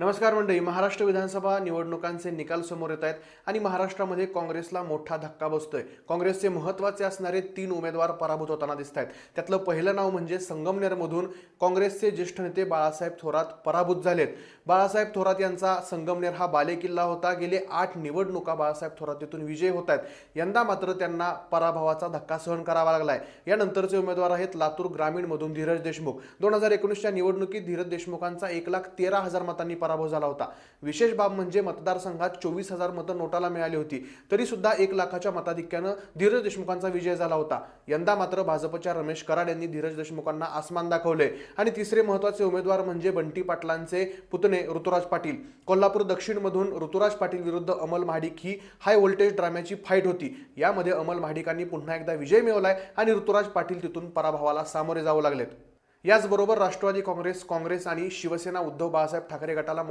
नमस्कार मंडळी महाराष्ट्र विधानसभा निवडणुकांचे निकाल समोर येत आहेत आणि महाराष्ट्रामध्ये काँग्रेसला मोठा धक्का बसतोय. काँग्रेसचे महत्त्वाचे असणारे तीन उमेदवार पराभूत होताना दिसत आहेत. त्यातलं पहिलं नाव म्हणजे संगमनेरमधून काँग्रेसचे ज्येष्ठ नेते बाळासाहेब थोरात पराभूत झालेत. बाळासाहेब थोरात यांचा संगमनेर हा बालेकिल्ला होता. गेले आठ निवडणुका बाळासाहेब थोरात तिथून विजय होत आहेत. यंदा मात्र त्यांना पराभवाचा धक्का सहन करावा लागलाय. यानंतरचे उमेदवार आहेत लातूर ग्रामीणमधून धीरज देशमुख. दोन हजार एकोणीसच्या निवडणुकीत धीरज देशमुखांचा एक लाख तेरा हजार मतांनी पराभव झाला होता. विशेष बाब म्हणजे मतदारसंघात चोवीस हजार मतं नोटाला मिळाली होती. तरी सुद्धा एक लाखाच्या मताधिक्यानं धीरज देशमुखांचा विजय झाला होता. यंदा मात्र भाजपच्या रमेश कराड यांनी धीरज देशमुखांना आसमान दाखवले आणि तिसरे महत्त्वाचे उमेदवार म्हणजे बंटी पाटलांचे पुतणे ऋतुराज पाटील. कोल्हापूर दक्षिणमधून ऋतुराज पाटील विरुद्ध अमल महाडिक ही हाय व्होल्टेज ड्राम्याची फाईट होती. यामध्ये अमल महाडिकांनी पुन्हा एकदा विजय मिळवलाय आणि ऋतुराज पाटील तिथून पराभवाला सामोरे जाऊ लागलेत. याचबरोबर राष्ट्रवादी काँग्रेस काँग्रेस आणि शिवसेना उद्धव बाळासाहेब ठाकरे गटाला